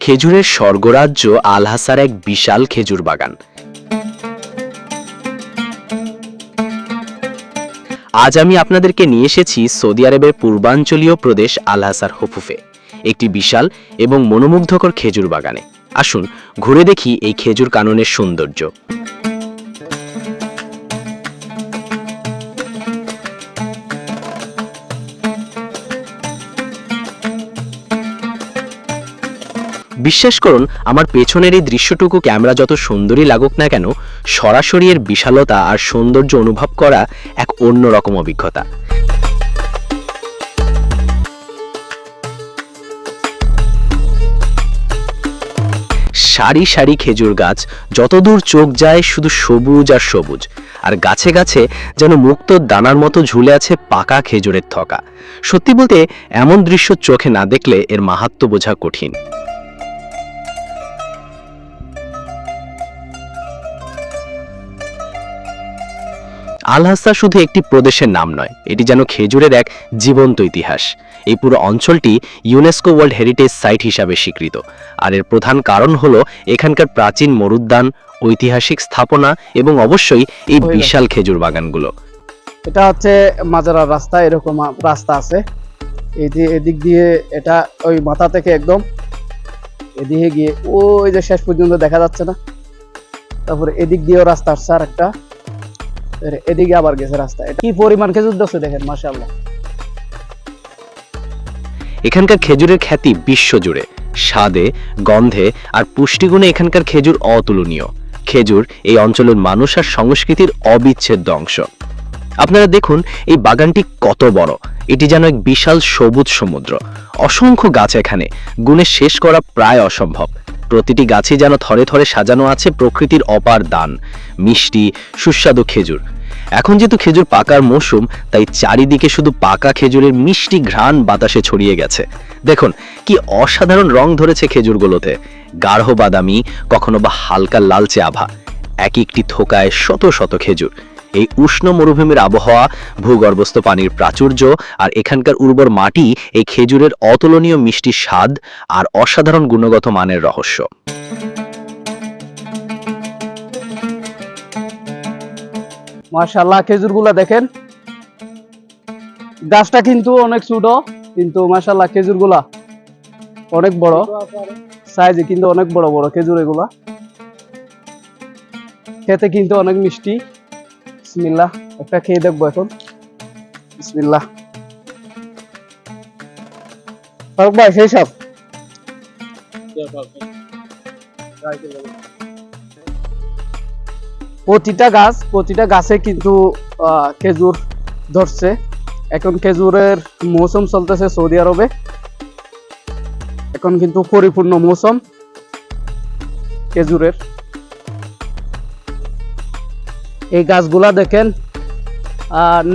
খেজুরের স্বর্গরাজ্য আলহাসার এক বিশাল খেজুর বাগান। আজ আমি আপনাদেরকে নিয়ে এসেছি সৌদি আরবের পূর্বাঞ্চলীয় প্রদেশ আলহাসার হফুফে, একটি বিশাল এবং মনোমুগ্ধকর খেজুর বাগানে। আসুন, ঘুরে দেখি এই খেজুর কাননের সৌন্দর্য। বিশ্বাস করুন, আমার পেছনের এই দৃশ্যটুকু ক্যামেরা যত সুন্দরই লাগুক না কেন, সরাসরি এর বিশালতা আর সৌন্দর্য অনুভব করা এক অন্যরকম অভিজ্ঞতা। সারি সারি খেজুর গাছ, যতদূর চোখ যায় শুধু সবুজ আর সবুজ, আর গাছে গাছে যেন মুক্ত দানার মতো ঝুলে আছে পাকা খেজুরের থকা। সত্যি বলতে, এমন দৃশ্য চোখে না দেখলে এর মাহাত্ম বোঝা কঠিন। আলহাসা শুধু একটি প্রদেশের নাম নয় এটি যেন খেজুরের এক জীবন্ত ইতিহাস। এই পুরো অঞ্চলটি ইউনেস্কো ওয়ার্ল্ড হেরিটেজ সাইট হিসাবে স্বীকৃত। আর এর প্রধান কারণ হলো এখানকার প্রাচীন মরুদ্যান ঐতিহাসিক স্থাপনা এবং অবশ্যই এই বিশাল খেজুর বাগানগুলো। এটা হচ্ছে মাজারার রাস্তা এরকম রাস্তা আছে। এই যে এদিক দিয়ে এটা ওই মাথা থেকে একদম এদিকে গিয়ে ওই যে শেষ পর্যন্ত দেখা যাচ্ছে না। তারপরে এদিক দিয়েও রাস্তা আসছে আর একটা এদিকে আবার গেছে রাস্তা। এটা কি পরিমাণ খেজুর দছে দেখেন, মাশাআল্লাহ। এখানকার খেজুরের খ্যাতি বিশ্বজুড়ে। স্বাদে, গন্ধে আর পুষ্টিগুণে এখানকার খেজুর অতুলনীয়। খেজুর এই অঞ্চলের মানুষ আর সংস্কৃতির অবিচ্ছেদ্য অংশ। আপনারা দেখুন, এই বাগানটি কত বড়। এটি যেন এক বিশাল সবুজ সমুদ্র। অসংখ্য গাছ এখানে। গুণে শেষ করা প্রায় অসম্ভব। প্রতিটি গাছই যেন থরে থরে সাজানো আছে প্রকৃতির অপার দান। মিষ্টি, সুস্বাদু খেজুর। এখন যেহেতু খেজুর পাকার মৌসুম, তাই চারিদিকে শুধু পাকা খেজুরের মিষ্টি ঘ্রাণ বাতাসে ছড়িয়ে গেছে। দেখুন, কি অসাধারণ রং ধরেছে খেজুরগুলোতে। গাঢ় বাদামি, কখনো বা হালকা লালচে আভা। এক একটি থোকায় শত শত খেজুর। এই উষ্ণ মরুভূমির আবহাওয়া, ভূগর্ভস্থ পানির প্রাচুর্য আর এখানকার উর্বর মাটি এই খেজুরের অতুলনীয় মিষ্টি স্বাদ আর অসাধারণ গুণগত মানের রহস্য। মাশাআল্লাহ, খেজুরগুলা দেখেন। গাছটা কিন্তু অনেক ছোট, কিন্তু মাশাআল্লাহ, খেজুরগুলা অনেক বড়। সাইজে কিন্তু অনেক বড় বড় খেজুর এগুলা। খেতে কিন্তু অনেক মিষ্টি। বিসমিল্লাহ, একটা খেয়ে দেখব এখন। বিসমিল্লাহ। ভাই সেই সব প্রতিটা গাছ, প্রতিটা গাছে কিন্তু খেজুর ধরছে। এখন খেজুরের মৌসুম চলতেছে সৌদি আরবে। এখন কিন্তু পরিপূর্ণ মৌসুম খেজুরের। এই গাছগুলা দেখেন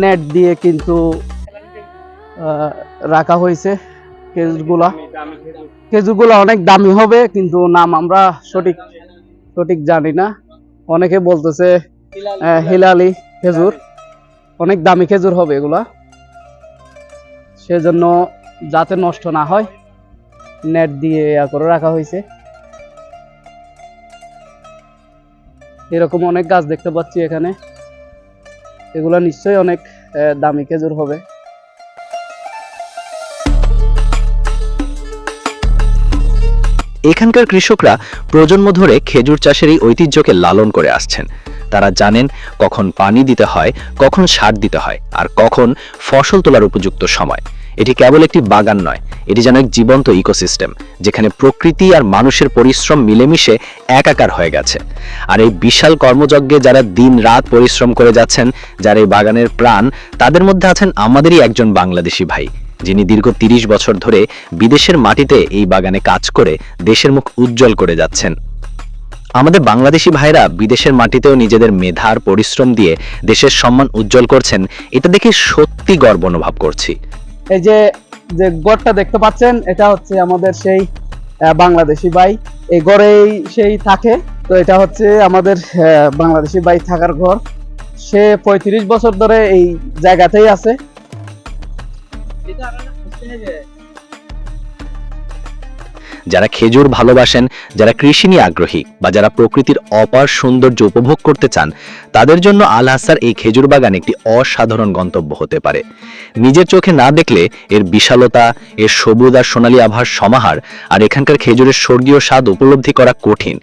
নেট দিয়ে কিন্তু রাখা হয়েছে খেজুরগুলা। খেজুরগুলা অনেক দামি হবে, কিন্তু নাম আমরা সঠিক সঠিক জানি না। অনেকে বলতেছে হিলালি খেজুর। অনেক দামি খেজুর হবে এগুলা। সেজন্য যাতে নষ্ট না হয়, নেট দিয়ে ইয়া করে রাখা হয়েছে। এরকম অনেক গাছ দেখতে পাচ্ছি এখানে। এগুলা নিশ্চয়ই অনেক দামি খেজুর হবে। এখানকার কৃষকরা প্রজন্ম ধরে খেজুর চাষের এই ঐতিহ্যকে লালন করে আসছেন। তারা জানেন কখন পানি দিতে হয়, কখন সার দিতে হয়, আর কখন ফসল তোলার উপযুক্ত সময়। এটি কেবল একটি বাগান নয়, এটি যেন এক জীবন্ত ইকোসিস্টেম, যেখানে প্রকৃতি আর মানুষের পরিশ্রম মিলেমিশে একাকার হয়ে গেছে। আর এই বিশাল কর্মযজ্ঞে যারা দিন রাত পরিশ্রম করে যাচ্ছেন, যারা এই বাগানের প্রাণ, তাদের মধ্যে আছেন আমাদেরই একজন বাংলাদেশি ভাই। যিনি দীর্ঘ তিরিশ বছর ধরে বিদেশের মাটিতে এই বাগানে কাজ করে দেশের মুখ উজ্জ্বল করে যাচ্ছেন। আমাদের বাংলাদেশি ভাইরা বিদেশের মাটিতেও নিজেদের মেধার পরিশ্রম দিয়ে দেশের সম্মান উজ্জ্বল করছেন, এটা দেখে সত্যি গর্ব অনুভব করছি। এই যে যে গড়টা দেখতে পাচ্ছেন, এটা হচ্ছে আমাদের সেই বাংলাদেশি ভাই এই ঘরেই সেই থাকে, তো এটা হচ্ছে আমাদের বাংলাদেশি ভাই থাকার ঘর। সে পঁয়ত্রিশ বছর ধরে এই জায়গাতেই আছে। যারা খেজুর ভালোবাসেন যারা কৃষি নিয়ে আগ্রহী বা যারা প্রকৃতির অপার সৌন্দর্য উপভোগ করতে চান তাদের জন্য আল হাসার এই খেজুর বাগান একটি অসাধারণ গন্তব্য হতে পারে। নিজের চোখে না দেখলে এর বিশালতা এর সবুজ আর সোনালী আভার সমাহার আর এখানকার খেজুরের স্বর্গীয় স্বাদ উপলব্ধি করা কঠিন।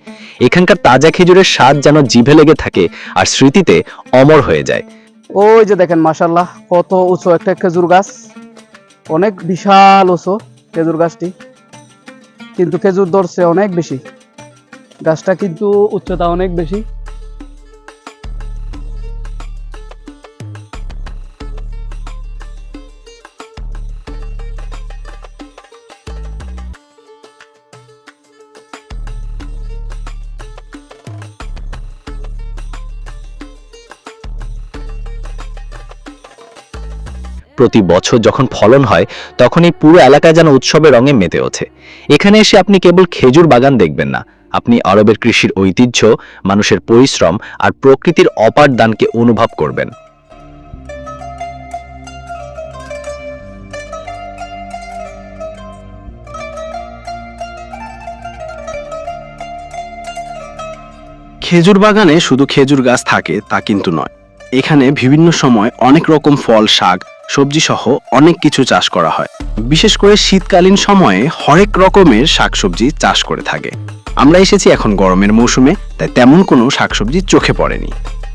এখানকার তাজা খেজুরের স্বাদ যেন জিভে লেগে থাকে আর স্মৃতিতে অমর হয়ে যায়। ওই যে দেখেন মাশাল্লাহ কত উঁচু একটা খেজুর গাছ। অনেক বিশাল ওসো খেজুর গাছটি। কিন্তু খেজুর ধরছে অনেক বেশি। গাছটা কিন্তু উচ্চতা অনেক বেশি। প্রতি বছর যখন ফলন হয় তখন এই পুরো এলাকায় যেন উৎসবের রঙে মেতে ওঠে। এখানে এসে আপনি কেবল খেজুর বাগান দেখবেন না। আপনি আরবের কৃষির ঐতিহ্য, মানুষের পরিশ্রম আর প্রকৃতির অপার দানকে অনুভব করবেন। খেজুর বাগানে শুধু খেজুর গাছ থাকে তা কিন্তু নয়। এখানে বিভিন্ন সময় অনেক রকম ফল, শাক সবজি সহ অনেক কিছু চাষ করা হয়। বিশেষ করে শীতকালীন সময়ে হরেক রকমের শাকসবজি চাষ করে থাকে। আমরা এসেছি এখন গরমের মৌসুমে, তাই তেমন কোনো শাকসবজি চোখে পড়েনি।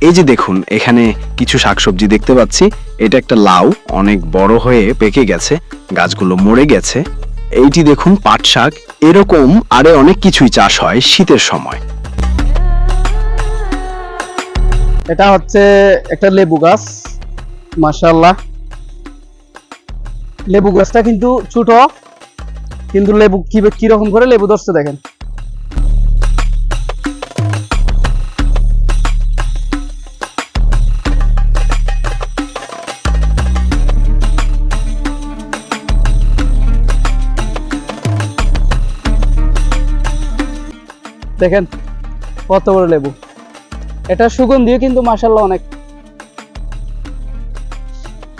এই যে দেখুন, এখানে কিছু শাকসবজি দেখতে পাচ্ছি। এটা একটা লাউ, অনেক বড় হয়ে পেকে গেছে, গাছগুলো মরে গেছে। এইটি দেখুন পাট শাক। এরকম আরে অনেক কিছুই চাষ হয় শীতের সময়। এটা হচ্ছে একটা লেবু গাছ মাশাল্লাহ লেবু গাছটা কিন্তু ছোট। কিন্তু লেবু কি কীরকম করে লেবু ধরছে দেখেন। দেখেন, কত বড় লেবু। এটা সুগন্ধি কিন্তু মাসাল্লাহ অনেক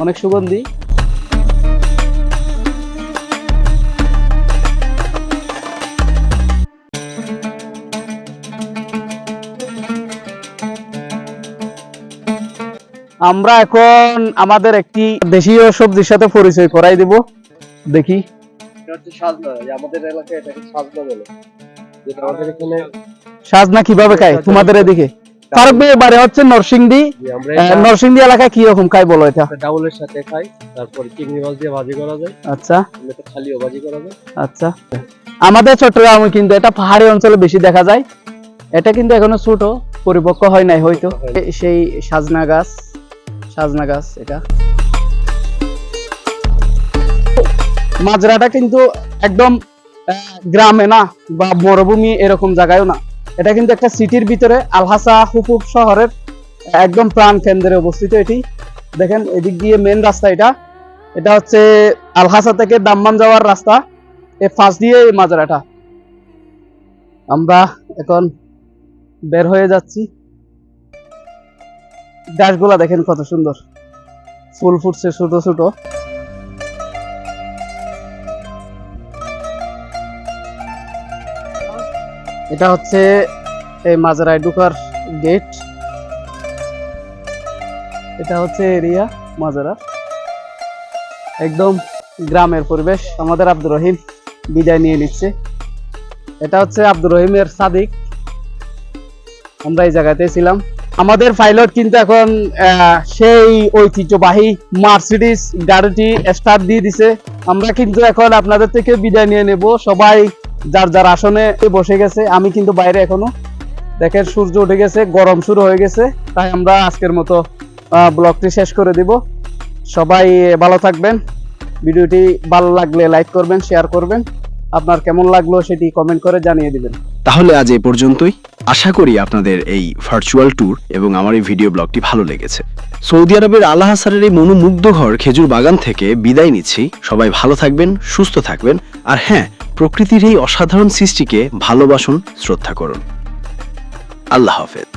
অনেক সুগন্ধি। আমরা এখন আমাদের একটি দেশীয় সবজির সাথে পরিচয় করাই দিব। দেখি। আমাদের এলাকায় এটাকে সাজনা বলে। যেটা আমাদের এখানে সাজনা কীভাবে খায়? তোমাদের এদিকে। ফারুক ভাই বাড়ি হচ্ছে নরসিংদী। নরসিংদী এলাকায় কি রকম খাই বলো এটা? এটা ডাউলের সাথে খাই তারপর চিংড়ি মাছ দিয়ে ভাজি করা যায়। আচ্ছা। এটা খালিও ভাজি করা যায়। আচ্ছা। আমাদের চট্টগ্রামে কিন্তু এটা পাহাড়ি অঞ্চলে বেশি দেখা যায়। এটা কিন্তু এখনও ছোট পরিপক্ক হয় নাই হয়তো। সেই সাজনা গাছ। সাজনা গাছ এটা। মাজরাটা কিন্তু একদম গ্রামে না বা মরুভূমি এরকম জায়গায়ও না। এটা কিন্তু একটা সিটির ভিতরে আলহাসা হুকুক শহরের একদম প্রাণ কেন্দ্রে অবস্থিত এটি। দেখেন, এদিক দিয়ে মেন রাস্তা এটা। এটা হচ্ছে আলহাসা থেকে দাম্মাম যাওয়ার রাস্তা। এ ফাঁস দিয়ে এই মাজরাটা। আমরা এখন বের হয়ে যাচ্ছি। গাছগুলা দেখেন কত সুন্দর। ফুল ফুটছে ছোট ছোট। এটা হচ্ছে এই মাজরায় ঢুকার গেট এটা হচ্ছে এরিয়া মাজরা। একদম গ্রামের পরিবেশ। আমাদের আব্দুর রহিম বিদায় নিয়ে নিচ্ছে। এটা হচ্ছে আব্দুর রহিমের সাদিক। আমরা এই জায়গাতে ছিলাম। আমাদের পাইলট কিন্তু এখন সেই ঐতিহ্যবাহী মার্সিডিস গাড়িটি স্টার্ট দিয়ে দিছে। আমরা কিন্তু এখন আপনাদের থেকে বিদায় নিয়ে নেব। সবাই যার যার আসনে বসে গেছে, আমি কিন্তু বাইরে এখনও। দেখেন, সূর্য উঠে গেছে, গরম শুরু হয়ে গেছে, তাই আমরা আজকের মতো ব্লগটি শেষ করে দিব। সবাই ভালো থাকবেন। ভিডিওটি ভালো লাগলে লাইক করবেন শেয়ার করবেন। আপনার কেমন লাগল সেটি কমেন্ট করে জানিয়ে দিবেন। তাহলে আজ এ পর্যন্তই। আশা করি আপনাদের এই ভার্চুয়াল ট্যুর এবং আমার এই ভিডিও ব্লগটি ভালো লেগেছে। সৌদি আরবের আল্লাহ হাসারের এই মনোমুগ্ধঘর খেজুর বাগান থেকে বিদায় নিচ্ছি। সবাই ভালো থাকবেন, সুস্থ থাকবেন। আর হ্যাঁ প্রকৃতির এই অসাধারণ সৃষ্টিকে ভালোবাসুন, শ্রদ্ধা করুন। আল্লাহ হাফেজ।